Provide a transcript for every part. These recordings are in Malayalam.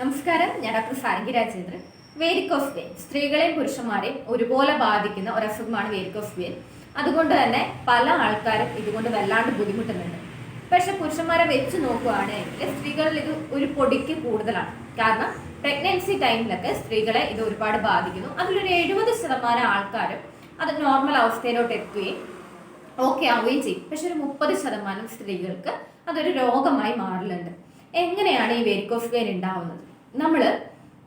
നമസ്കാരം ഞാൻ doctor Sarangi Rajendran. Varicose vein സ്ത്രീകളെയും പുരുഷന്മാരെയും ഒരുപോലെ ബാധിക്കുന്ന ഒരു അസുഖമാണ് വേരിക്കോസ് വെയിൻ അതുകൊണ്ട് തന്നെ പല ആൾക്കാരും ഇതുകൊണ്ട് വല്ലാണ്ട് ബുദ്ധിമുട്ടുന്നുണ്ട്. പക്ഷെ പുരുഷന്മാരെ വെച്ച് നോക്കുകയാണെങ്കിൽ സ്ത്രീകളിൽ ഇത് ഒരു പൊടിക്ക് കൂടുതലാണ്. കാരണം പ്രഗ്നൻസി ടൈമിലൊക്കെ സ്ത്രീകളെ ഇത് ഒരുപാട് ബാധിക്കുന്നു. അതിലൊരു എഴുപത് ശതമാനം ആൾക്കാരും അത് നോർമൽ അവസ്ഥയിലോട്ട് എത്തുകയും ഓക്കെ ആവുകയും ചെയ്യും. പക്ഷെ ഒരു മുപ്പത് ശതമാനം സ്ത്രീകൾക്ക് അതൊരു രോഗമായി മാറലുണ്ട്. എങ്ങനെയാണ് ഈ വെരിക്കോസ് വെയിൻ ഉണ്ടാവുന്നത്? നമ്മൾ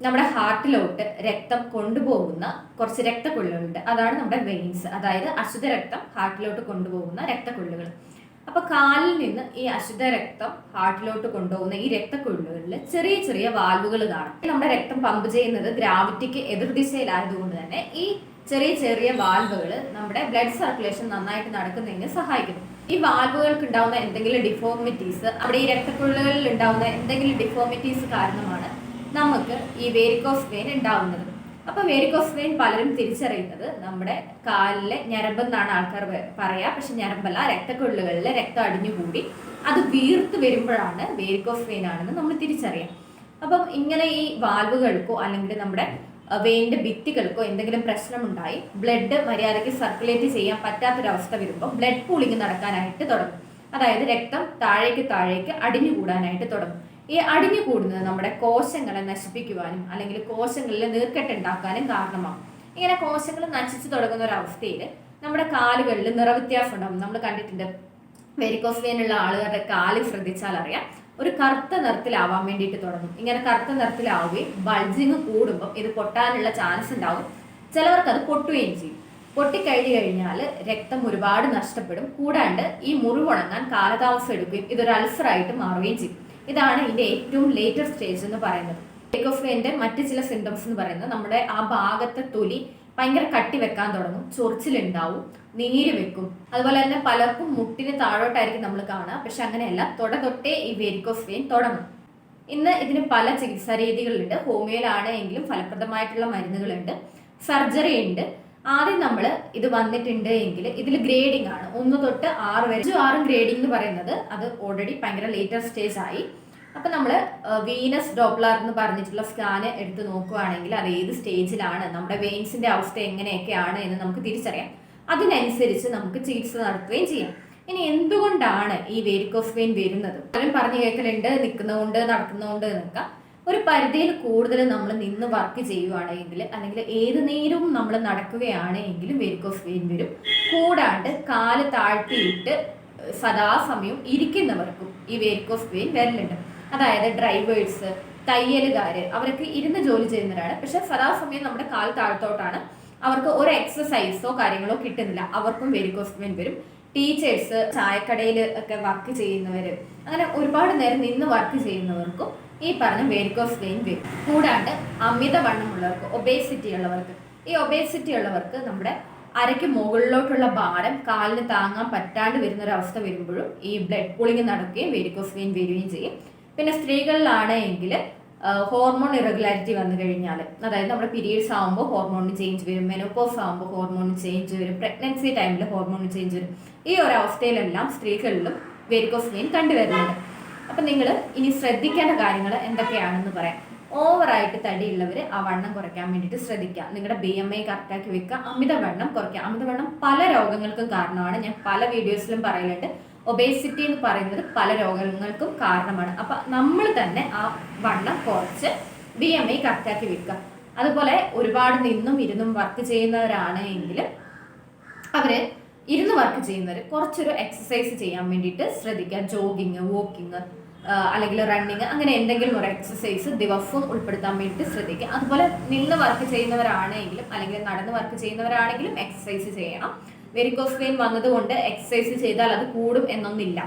നമ്മുടെ ഹാർട്ടിലോട്ട് രക്തം കൊണ്ടുപോകുന്ന കുറച്ച് രക്തക്കൊള്ളുകളുണ്ട്. അതാണ് നമ്മുടെ വെയിൻസ് അതായത് അശുദ്ധ രക്തം ഹാർട്ടിലോട്ട് കൊണ്ടുപോകുന്ന രക്തക്കൊള്ളുകൾ. അപ്പൊ കാലിൽ നിന്ന് ഈ അശുദ്ധ രക്തം ഹാർട്ടിലോട്ട് കൊണ്ടുപോകുന്ന ഈ രക്തക്കൊള്ളുകളിൽ ചെറിയ ചെറിയ വാൽവുകൾ കാണും. നമ്മുടെ രക്തം പമ്പ് ചെയ്യുന്നത് ഗ്രാവിറ്റിക്ക് എതിർദിശയിലായതുകൊണ്ട് തന്നെ ഈ ചെറിയ ചെറിയ വാൽവുകൾ നമ്മുടെ ബ്ലഡ് സർക്കുലേഷൻ നന്നായിട്ട് നടക്കുന്നതിന് സഹായിക്കുന്നു. ഈ വാൽവുകൾക്ക് ഉണ്ടാവുന്ന എന്തെങ്കിലും ഡിഫോർമിറ്റീസ് അവിടെ ഈ രക്തക്കുഴലുകളിൽ ഉണ്ടാവുന്ന എന്തെങ്കിലും ഡിഫോർമിറ്റീസ് കാരണമാണ് നമുക്ക് ഈ വേരിക്കോസ് വെയിൻ ഉണ്ടാവുന്നത്. അപ്പൊ വേരിക്കോസ് വെയിൻ പലരും തിരിച്ചറിയുന്നത് നമ്മുടെ കാലിലെ ഞരമ്പെന്നാണ് ആൾക്കാർ പറയാ. പക്ഷെ ഞരമ്പല്ല രക്തക്കൊള്ളുകളിലെ രക്തം അടിഞ്ഞുകൂടി അത് വീർത്ത് വരുമ്പോഴാണ് വേരിക്കോസ് വെയിൻ ആണെന്ന് നമ്മൾ തിരിച്ചറിയാം. അപ്പം ഇങ്ങനെ ഈ വാൽവുകൾക്കോ അല്ലെങ്കിൽ നമ്മുടെ വെയിന്റെ ഭിത്തികൾക്കോ എന്തെങ്കിലും പ്രശ്നമുണ്ടായി ബ്ലഡ് മര്യാദയ്ക്ക് സർക്കുലേറ്റ് ചെയ്യാൻ പറ്റാത്തൊരവസ്ഥ വരുമ്പോൾ ബ്ലഡ് പൂളിങ് നടക്കാനായിട്ട് തുടങ്ങും. അതായത് രക്തം താഴേക്ക് താഴേക്ക് അടിഞ്ഞു കൂടാനായിട്ട് തുടങ്ങും. ഈ അടിഞ്ഞു കൂടുന്നത് നമ്മുടെ കോശങ്ങളെ നശിപ്പിക്കുവാനും അല്ലെങ്കിൽ കോശങ്ങളിൽ നീർക്കെട്ടുണ്ടാക്കാനും കാരണമാകും. ഇങ്ങനെ കോശങ്ങൾ നശിച്ചു തുടങ്ങുന്ന ഒരു അവസ്ഥയിൽ നമ്മുടെ കാലുകളിൽ നിറവ്യത്യാസം ഉണ്ടാവും നമ്മൾ കണ്ടിട്ടുണ്ട് വെരിക്കോസ് വെയിനുള്ള ആളുകളുടെ കാൽ ശ്രദ്ധിച്ചാൽ അറിയാം. ഒരു കറുത്ത നിറത്തിലാവാൻ വേണ്ടിയിട്ട് തുടങ്ങും. ഇങ്ങനെ കറുത്ത നിറത്തിലാവുകയും ബൾജിങ് കൂടുമ്പോൾ ഇത് പൊട്ടാനുള്ള ചാൻസ് ഉണ്ടാവും. ചിലവർക്ക് അത് പൊട്ടുകയും ചെയ്യും. പൊട്ടിക്കഴിഞ്ഞു കഴിഞ്ഞാൽ രക്തം ഒരുപാട് നഷ്ടപ്പെടും. കൂടാണ്ട് ഈ മുറിവുണങ്ങാൻ കാലതാമസം എടുക്കുകയും ഇതൊരു അൾസറായിട്ട് മാറുകയും ചെയ്യും. ഇതാണ് ഇതിന്റെ ഏറ്റവും ലേറ്റർ സ്റ്റേജ് എന്ന് പറയുന്നത്. ടേക്ക് ഓഫിന്റെ മറ്റ് ചില സിംറ്റംസ് എന്ന് പറയുന്നത് നമ്മുടെ ആ ഭാഗത്തെ തൊലി ഭയങ്കര കട്ടി വെക്കാൻ തുടങ്ങും ചൊറിച്ചിലുണ്ടാവും നീര് വെക്കും. അതുപോലെ തന്നെ പലർക്കും മുട്ടിന് താഴോട്ടായിരിക്കും നമ്മൾ കാണുക. പക്ഷെ അങ്ങനെയല്ല തൊട തൊട്ടേ ഈ വെരിക്കോസ് വെയിൻ തുടങ്ങും. ഇന്ന് ഇതിന് പല ചികിത്സാ രീതികളുണ്ട്. ഹോമിയോയിലാണ് എങ്കിലും ഫലപ്രദമായിട്ടുള്ള മരുന്നുകളുണ്ട്. സർജറി ഉണ്ട്. ആദ്യം നമ്മൾ ഇത് വന്നിട്ടുണ്ട് എങ്കിൽ ഇതിൽ ഗ്രേഡിംഗ് ആണ്. ഒന്ന് തൊട്ട് ആറ് വരെ. അഞ്ചും ആറും ഗ്രേഡിംഗ് എന്ന് പറയുന്നത് അത് ഓൾറെഡി ഭയങ്കര ലേറ്റർ സ്റ്റേജ് ആയി. അപ്പൊ നമ്മൾ വീനസ് ഡോപ്ലർ എന്ന് പറഞ്ഞിട്ടുള്ള സ്കാന് എടുത്ത് നോക്കുകയാണെങ്കിൽ അത് ഏത് സ്റ്റേജിലാണ് നമ്മുടെ വെയിൻസിന്റെ അവസ്ഥ എങ്ങനെയൊക്കെയാണ് എന്ന് നമുക്ക് തിരിച്ചറിയാം. അതിനനുസരിച്ച് നമുക്ക് ചികിത്സ നടത്തുകയും ചെയ്യാം. ഇനി എന്തുകൊണ്ടാണ് ഈ വേരിക്കോസ് വെയിൻ വരുന്നത്? പലരും പറഞ്ഞു കേൾക്കലുണ്ട് നിൽക്കുന്നതുകൊണ്ട് നടക്കുന്നതുകൊണ്ട് എന്നൊക്കെ. ഒരു പരിധിയിൽ കൂടുതൽ നമ്മൾ നിന്ന് വർക്ക് ചെയ്യുവാണെങ്കിൽ അല്ലെങ്കിൽ ഏത് നേരവും നമ്മൾ നടക്കുകയാണെങ്കിലും എങ്കിലും ഓഫ് വെയിൻ വരും കൂടാണ്ട് കാൽ താഴ്ത്തിയിട്ട് സദാസമയം ഇരിക്കുന്നവർക്കും ഈ വേരിക്കോസ് വെയിൻ വരലുണ്ട്. അതായത് ഡ്രൈവേഴ്സ് തയ്യലുകാര് അവരൊക്കെ ഇരുന്ന് ജോലി ചെയ്യുന്നവരാണ്. പക്ഷെ സദാസമയം നമ്മുടെ കാൽ താഴ്ത്തോട്ടാണ്. അവർക്ക് ഒരു എക്സസൈസോ കാര്യങ്ങളോ കിട്ടുന്നില്ല. അവർക്കും വെരിക്കോസ് വെയിൻ വരും. ടീച്ചേഴ്സ് ചായക്കടയിൽ ഒക്കെ വർക്ക് ചെയ്യുന്നവർ അങ്ങനെ ഒരുപാട് നേരം നിന്ന് വർക്ക് ചെയ്യുന്നവർക്കും ഈ പറഞ്ഞ വെരിക്കോസ് വെയിൻ വരും കൂടാണ്ട് അമിതവണ്ണമുള്ളവർക്ക് ഒബേസിറ്റി ഉള്ളവർക്ക്. ഈ ഒബേസിറ്റി ഉള്ളവർക്ക് നമ്മുടെ അരയ്ക്ക് മുകളിലോട്ടുള്ള ഭാരം കാലിന് താങ്ങാൻ പറ്റാണ്ട് വരുന്ന ഒരു അവസ്ഥ വരുമ്പോഴും ഈ ബ്ലഡ് പൂളിങ് നടക്കുകയും വെരിക്കോസ് വെയിൻ വരികയും ചെയ്യും. പിന്നെ സ്ത്രീകളിലാണ് എങ്കിൽ ഹോർമോൺ ഇറഗുലാരിറ്റി വന്നു കഴിഞ്ഞാൽ അതായത് നമ്മുടെ പീരീഡ്സ് ആകുമ്പോൾ ഹോർമോണിന് ചേഞ്ച് വരും മെനോപോസ് ആകുമ്പോൾ ഹോർമോണിന് ചേഞ്ച് വരും പ്രഗ്നൻസി ടൈമിൽ ഹോർമോണിന് ചേഞ്ച് വരും. ഈ ഒരു അവസ്ഥയിലെല്ലാം സ്ത്രീകളിലും വെരിക്കോസ് വെയിൻ കണ്ടുവരുന്നുണ്ട്. അപ്പം നിങ്ങൾ ഇനി ശ്രദ്ധിക്കേണ്ട കാര്യങ്ങൾ എന്തൊക്കെയാണെന്ന് പറയാം. ഓവറായിട്ട് തടിയുള്ളവർ ആ വണ്ണം കുറയ്ക്കാൻ വേണ്ടിയിട്ട് ശ്രദ്ധിക്കുക. നിങ്ങളുടെ ബി എം ഐ കറക്റ്റാക്കി വെക്കുക. അമിതവണ്ണം കുറയ്ക്കുക. അമിതവണ്ണം പല രോഗങ്ങൾക്കും കാരണമാണ്. ഞാൻ പല വീഡിയോസിലും പറയലുണ്ട്. ഒബേസിറ്റി എന്ന് പറയുന്നത് പല രോഗങ്ങൾക്കും കാരണമാണ്. അപ്പൊ നമ്മൾ തന്നെ ആ വണ്ണം കുറച്ച് ബി എം ഐ കറക്റ്റാക്കി വെക്കുക. അതുപോലെ ഒരുപാട് നിന്നും ഇരുന്നും വർക്ക് ചെയ്യുന്നവരാണ് എങ്കിൽ അവർ ഇരുന്ന് വർക്ക് ചെയ്യുന്നവർ കുറച്ചൊരു എക്സസൈസ് ചെയ്യാൻ വേണ്ടിയിട്ട് ശ്രദ്ധിക്കുക. ജോഗിങ് വോക്കിംഗ് അല്ലെങ്കിൽ റണ്ണിങ് അങ്ങനെ എന്തെങ്കിലും ഒരു എക്സസൈസ് ദിവസവും ഉൾപ്പെടുത്താൻ വേണ്ടിയിട്ട് ശ്രദ്ധിക്കുക. അതുപോലെ നിന്ന് വർക്ക് ചെയ്യുന്നവരാണെങ്കിലും അല്ലെങ്കിൽ നടന്ന് വർക്ക് ചെയ്യുന്നവരാണെങ്കിലും എക്സസൈസ് ചെയ്യണം. വെരിക്കോസ് വെയിൻ വന്നതുകൊണ്ട് എക്സസൈസ് ചെയ്താൽ അത് കൂടും എന്നൊന്നില്ല.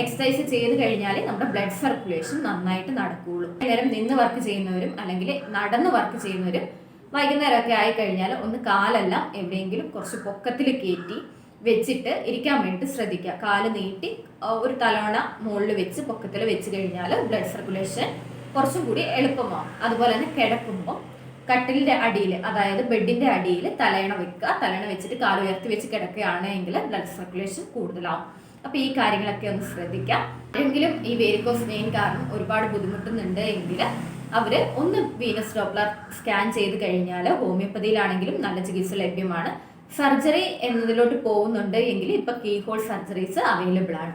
എക്സസൈസ് ചെയ്ത് കഴിഞ്ഞാൽ നമ്മുടെ ബ്ലഡ് സർക്കുലേഷൻ നന്നായിട്ട് നടക്കുകയുള്ളൂ നേരം നിന്ന് വർക്ക് ചെയ്യുന്നവരും അല്ലെങ്കിൽ നടന്ന് വർക്ക് ചെയ്യുന്നവരും വൈകുന്നേരമൊക്കെ ആയി കഴിഞ്ഞാൽ ഒന്ന് കാലെല്ലാം എവിടെയെങ്കിലും കുറച്ച് പൊക്കത്തിൽ കയറ്റി വെച്ചിട്ട് ഇരിക്കാൻ വേണ്ടി ശ്രദ്ധിക്കുക. കാൽ നീട്ടി ഒരു തലോണ മുകളിൽ വെച്ച് പൊക്കത്തിൽ വെച്ച് കഴിഞ്ഞാൽ ബ്ലഡ് സർക്കുലേഷൻ കുറച്ചും കൂടി എളുപ്പമാവും. അതുപോലെ തന്നെ കിടക്കുമ്പോൾ കട്ടിലിന്റെ അടിയിൽ അതായത് ബെഡിന്റെ അടിയിൽ തലയണ വെക്കുക. തലയണ വെച്ചിട്ട് കാൽ ഉയർത്തി വെച്ച് കിടക്കുകയാണെങ്കിൽ ബ്ലഡ് സർക്കുലേഷൻ കൂടുതലാവും. അപ്പൊ ഈ കാര്യങ്ങളൊക്കെ ഒന്ന് ശ്രദ്ധിക്കാം എങ്കിലും ഈ വേരിക്കോസ് വെയിൻ കാരണം ഒരുപാട് ബുദ്ധിമുട്ടുന്നുണ്ട് എങ്കിൽ അവർ ഒന്ന് വീനസ് ഡോപ്ലർ സ്കാൻ ചെയ്ത് കഴിഞ്ഞാൽ ഹോമിയോപ്പതിയിലാണെങ്കിലും നല്ല ചികിത്സ ലഭ്യമാണ്. സർജറി എന്നതിലോട്ട് പോകുന്നുണ്ട് എങ്കിൽ ഇപ്പൊ കീ ഹോൾ സർജറീസ് അവൈലബിൾ ആണ്.